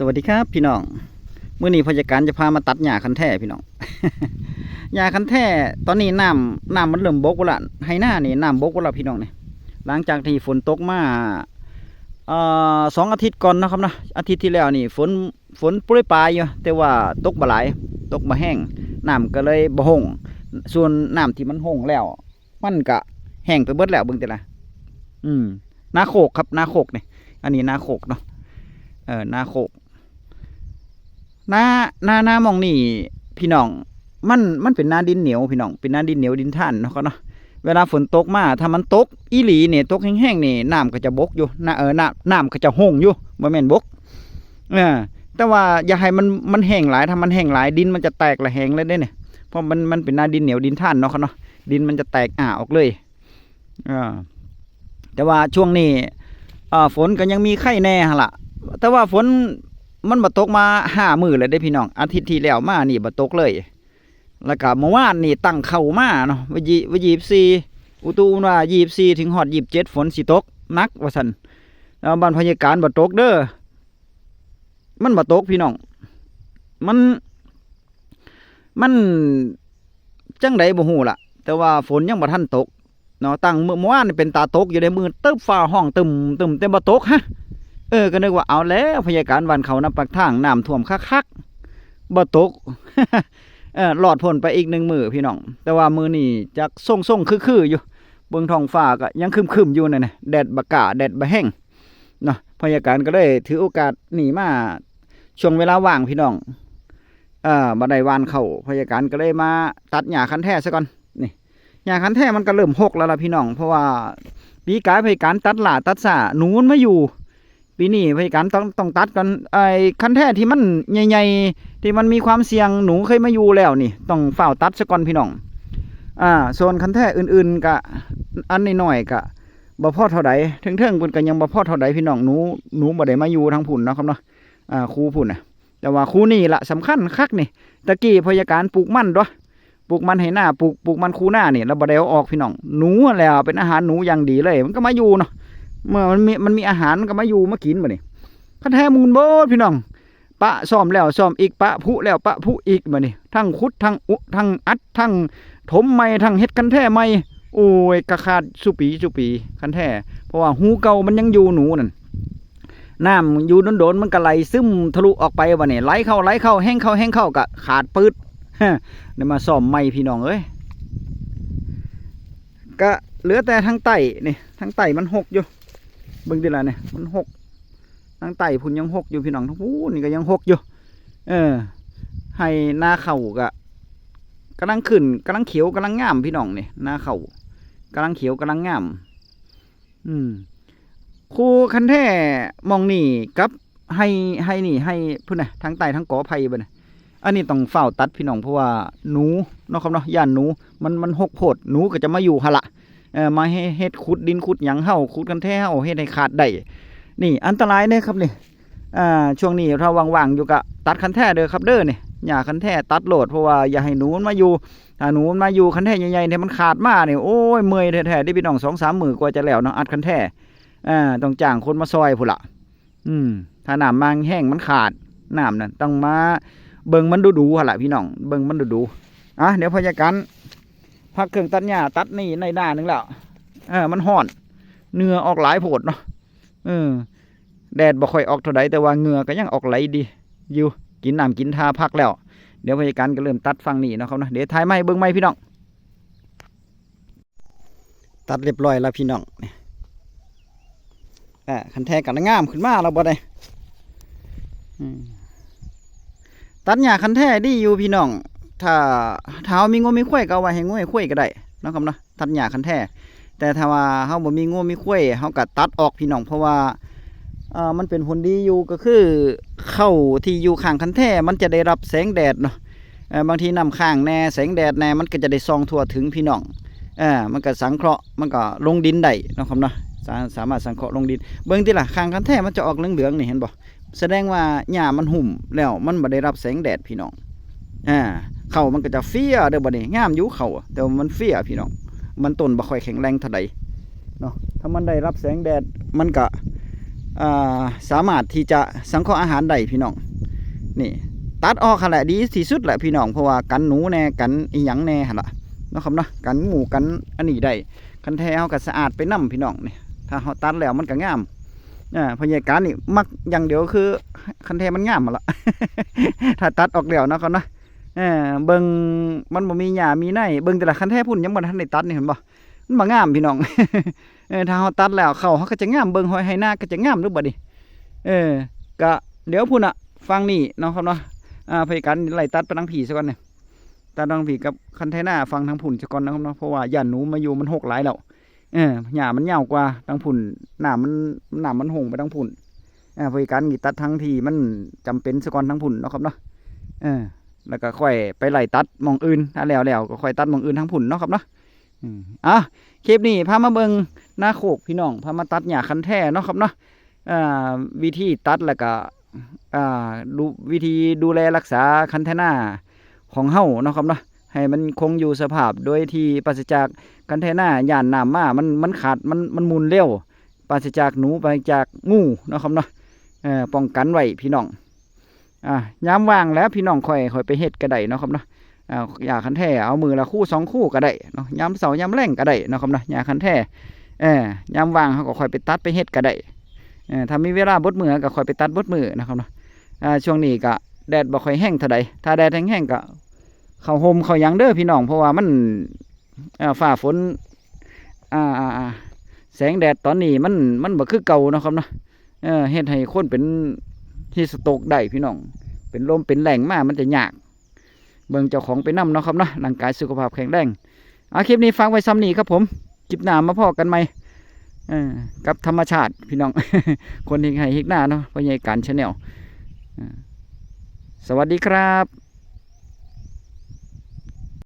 สวัสดีครับพี่น้องเมื่อนี้พยาการจะพามาตัดหญ้าคันแท่พี่น้อง หญ้าคันแท่ตอนนี้น้ำน้ำมันเริ่มบกแล้วละให้หน้านี่น้ำบกแล้วพี่น้องเนี่ยหลังจากที่ฝนตกมาออสองอาทิตย์ก่อนนะครับนะอาทิตย์ที่แล้วนี่ฝนฝนปรยปลายอยู่แต่ว่าตกบ่หลายตกบ่แห้งน้ำก็เลยบ่หงส่วนน้ำที่มันหงแล้ว มันก็แห้งไปเบิดแล้วเบิ่งแต่ละอืมนาโคกครับนาโคกเนี่ยอันนี้นาโคกเนาะเออนาโคก หน้าหน้าหน้ามองนี่พี่น้อง มันมันเป็นหน้าดินเหนียวพี่น้อง เป็นหน้าดินเหนียวดินท่านเนาะเขาเนาะเวลาฝนตกมาถ้ามันตกอีหลีเนี่ยตกแห้งๆนี่น้ำก็จะบกอยู่น้าเออน้ำน้ำก็จะหงอยู่บ่แม่นบกเออแต่ว่าอย่าให้มันมันแห้งหลายถ้ามันแห้งหลายดินมันจะแตกละแห้งเลยเด้เนี่ยเพราะมันมันเป็นหน้าดินเหนียวดินท่านเนาะเขาเนาะดินมันจะแตกอ่าออกเลยอ่าแต่ว่าช่วงนี้อ่าฝนก็ยังมีไข่แน่หั่นล่ะแต่ว่าฝน มันบ่ตกมาห้ามือเลยได้พี่น้อง อาทิตย์ที่แล้วมานี่บ่ตกเลย แล้วก็เมื่อวานนี่ตั้งเข้ามาเนาะวันยี่วันยี่สี่อุตุว่ายี่สี่ถึงฮอดยีบเจ็ดฝนสิตกนักว่าสันแล้วบ้านพยาการบ่ตกเด้อมันบ่ตกพี่น้อง มันมันจังไดบ่ฮู้ล่ะ แต่ว่าฝนยังบ่ทันตกเนาะตั้งเมื่อวานนี่เป็นตาตกอยู่ในมือตึบฟ้าห้องตึมตึมแต่บ่ตกฮะ เออก็นึกว่าเอาแล้วพยาการวันเขาน้ำปักทางน้ำท่วมคักๆบ่ตกเออหลอดพ้นไปอีกหนึ่งมือพี่น้อง แต่ว่ามือนี่จักส่งส่งๆคือๆอยู่เบื้องท้องฟ้าก็ยังครึมๆอยู่นั่นน่ะแดดบกะแดดบะแห้งเนาะพยาการก็เลยถือโอกาสหนีมาช่วงเวลาว่างพี่น้องเอ่อบันไดวานเข้าพยาการก็เลยมาตัดหญ้าคันแท้ซะก่อนนี่หญ้าคันแท้มันก็เริ่มหกแล้วล่ะพี่น้อง เพราะว่าปีกายพยาการตัดหลาตัดสาหนูมันมาอยู่ ปีนี้พยการต้องต้องตัดกันไอ้คันแท้ที่มันใหญ่ๆที่มันมีความเสี่ยงหนูเคยมาอยู่แล้วนี่ ต้องเฝ้าตัดซะก่อนพี่น้องอ่าส่วนคันแท้อื่นๆกะอันน้อยๆกะบ่พอเท่าใดเทิงๆเพิ่นก็ยังบ่พอเท่าใดพี่น้องหนูหนูบ่ได้มาอยู่ทางพุ่นเนาะครับเนาะอ่าครูพุ่นน่ะ แต่ว่าครูนี่ละสำคัญคักนี่ตะกี้พยาการปลูกมันด้วยปลูกมันให้หน้าปลูกปลูกมันคูหน้านี่แล้วบ่ได้เอาออกพี่น้องหนูแล้วเป็นอาหารหนูอย่างดีเลย มันก็มาอยู่เนาะ มื่อมันมีมันมีอาหารก็มาอยู่มากินมานี่คันแท้มูลโบดพี่น้อง ปะซ่อมแล้วซ่อมอีกปะผุแล้วปะผุอีกมานี่ทั้งขุดทั้งอุทั้งอัดทั้งถมไม่ทั้งเฮ็ดคันแท้ไม่โอ้ยกระขาดสุปีสุปีคันแท้เพราะว่าหูเก่ามันยังอยู่หนูนั่นน้ำอยู่โดนๆมันก็ไหลซึมทะลุออกไปวะนี่ยไหลเข้าไหลเข้าแห้งเข้าแห้งเข้าก็ขาดปืดเดี๋ยวมาซ่อมไม่พี่น้องเอ้ยก็เหลือแต่ทางใต้นี่ทางใต้มันหกอยู่ เบิ่งดิล่ะเนี่ยมันหกทางใต้พุ่นยังหกอยู่พี่น้องทั้งพูนนี่ก็ยังหกอยู่ เออ ให้หน้าเข่ากะกำลังขึ้นกำลังเขียวกำลังงามพี่น้องเนี่ยหน้าเข่ากำลังเขียวกำลังงาม อืมครูคันแท้มองนี่กับให้ให้นี่ให้พุ่นน่ะทางใต้ทั้งกอไผ่บ่นะอันนี้ต้องเฝ้าตัดพี่น้องเพราะว่าหนูเนาะครับเนาะย่านหนู มันมันหกโพดหนูก็จะมาอยู่หนละเอ่อ มาให้เฮ็ดขุดดินขุดหยังเฮาขุดกันแท้เฮาเฮ็ดให้ขาดได้นี่อันตรายเด้ครับนี่อ่าช่วงนี้ถ้าว่างๆอยู่ก็ตัดคันแท้เด้อครับเด้อนี่หญ้าคันแท้ตัดโหลดเพราะว่าอย่าให้หนูมันมาอยู่ถ้าหนูมันมาอยู่คันแท้ใหญ่ๆเนี่ยมันขาดมาเนี่ยโอ้ยเมื่อยแท้ๆได้พี่น้อง2-3มื้อกว่าจะแล้วเนาะอัดคันแท้อ่าต้องจ้างคนมาซอยพุ่นล่ะอืมถ้าน้ำมันแห้งมันขาดน้ำนั่นต้องมาเบิ่งมันดูๆหั่นล่ะพี่น้องเบิ่งมันดูๆอะเดี๋ยวพยากัน พักเครื่องตัดหญ้าตัดนี่ในหน้านึงแล้วเออมันห่อนเหงื่อออกหลายโผดเนาะเออแดดบ่ค่อยออกเท่าใดแต่ว่าเหงื่อก็ยังออกไหลดีอยู่กินน้ำกินทาพักแล้ว เดี๋ยวพยาการก็เริ่มตัดฟังนี่นะครับนะเดี๋ยวถ่ายไม้เบิ่งไม้พี่น้อง ตัดเรียบร้อยแล้วพี่น้องนี่อ่าคันแท้กันงามขึ้นมาแล้วบ่ได้ตัดหญ้าคันแท้ดีอยู่พี่น้อง ถ้าถ้าเฮามีงูมีข้วยก็เอาไว้ให้งูให้ข้วยก็ได้นะครับเนาะตัดหญ้าคันแท้แต่ถ้าว่าเฮาบ่มีงูมีข้วยเฮาก็ตัดออกพี่น้องเพราะว่าเอ่อมันเป็นผลดีอยู่ก็คือเข้าที่อยู่ข้างคันแท้มันจะได้รับแสงแดดเนาะเออบางทีน้ำข้างแน่แสงแดดแน่มันก็จะได้ส่องทั่วถึงพี่น้องเออมันก็สังเคราะห์มันก็ลงดินได้นะครับเนาะสาสามารถสังเคราะห์ลงดิน เบิ่งติล่ะข้างคันแท้มันจะออกเหลืองๆนี่เห็นบ่แสดงว่าหญ้ามันหุ่มแล้วมันบ่ได้รับแสงแดดพี่น้องอ่า เข้ามันก็จะเฟี้ยเด้อบัดนี้งามอยู่เข้าแต่ว่ามันเฟี้ยพี่น้องมันต้นบ่ค่อยแข็งแรงเท่าใดเนาะถ้ามันได้รับแสงแดดมันก็อ่าสามารถที่จะสังเคราะห์อาหารได้พี่น้องนี่ตัดออกหั่นแหละดีที่สุดแหละพี่น้องเพราะว่ากันหนูแน่กันอีหยังแน่หั่นล่ะเนาะครับเนาะกันงูกันอันนี้ได้คันแท้เฮาก็สะอาดไปนํพี่น้องนี่ถ้าเฮาตัดแล้วมันก็งามอ่าพยาการนี่มักอย่างเดียวคือคันแท้มันงามมาละถ้าตัดออกแล้วเนาะครับเนาะ เออเบิ่งมันบ่มีหญ้ามีในเบิ่งแต่ละคันแท้พุ่นยังบ่ทันได้ตัดนี่เห็นบ่มันบ่งามพี่น้องเออถ้าเฮาตัดแล้วเขาเฮาก็จะงามเบิ่งหอยให้หน้าก็จะงามหรือบ่ดิเออก็เดี๋ยวพุ่นน่ะฟังนี่เนาะครับเนาะอ่าพยการไล่ตัดไปทางผีซะก่อนเนี่ยตัดทางผีกับคันไทน่าฟังทางผุ่นซะก่อนนะครับเนาะเพราะว่าย่านหนูมาอยู่มันหกหลายแล้วเออหญ้ามันยาวกว่าทางผุ่นหน้ามันหน้ามันหงไปทางผุ่นอ่าพยการกีตัดทางที่มันจำเป็นซะก่อนทางผุ่นเนาะครับเนาะเออ แล้วก็ค่อยไปไล่ตัดหมองอื่นถ้าแล้วแล้วก็ค่อยตัดหมองอื่นทางผุ่นเนาะครับเนาะอืมอะคลิปนี้พามาเบิ่งหน้าโคกพี่น้องพามาตัดหญ้าคันแท้เนาะครับเนาะอ่าวิธีตัดแล้วก็อ่าดูวิธีดูแลรักษาคันเทน่าของเฮาเนาะครับเนาะให้มันคงอยู่สภาพโดยที่ปราศจากคันเทน่าย่านน้ำมามันมันขาดมันมันหมุนเร็วปราศจากหนูปราศจากงูเนาะครับเนาะเอ่อป้องกันไว้พี่น้อง อ่ายามว่างแล้วพี่น้องคอยคอยไปเฮ็ดก็ได้เนาะครับเนาะอ่าอยากคันแท้เอามือละคู่สองคู่ก็ได้เนาะยามเสายามแรงก็ได้เนาะครับเนาะอยากคันแท้เออยามว่างเขาก็คอยไปตัดไปเฮ็ดก็ได้เออถ้ามีเวลาบดมือก็คอยไปตัดบดมือนะครับเนาะอ่าช่วงนี้ก็แดดบ่ค่อยแห้งเท่าใดถ้าแดดแห้งๆก็เข้าห่มเข้ายังเด้อพี่น้องเพราะว่ามันอ่าฟ้าฝนอ่าแสงแดดตอนนี้มันมันบ่คือเก่านะครับเนาะเออเฮ็ดให้คนเป็น ที่สโตกได้พี่น้อง เป็นลมเป็นแหล่งมากมันจะยาก เบิ่งเจ้าของไปนั่มเนาะครับเนาะร่างกายสุขภาพแข็งแรงเอาคลิปนี้ฟังไว้ซ้ำนี้ครับผมคลิปหน้ามาพอกันไหม่เออกับธรรมชาติพี่น้อง คนที่ให้ฮิกหน้าเนาะพยายการชาแนลสวัสดีครับ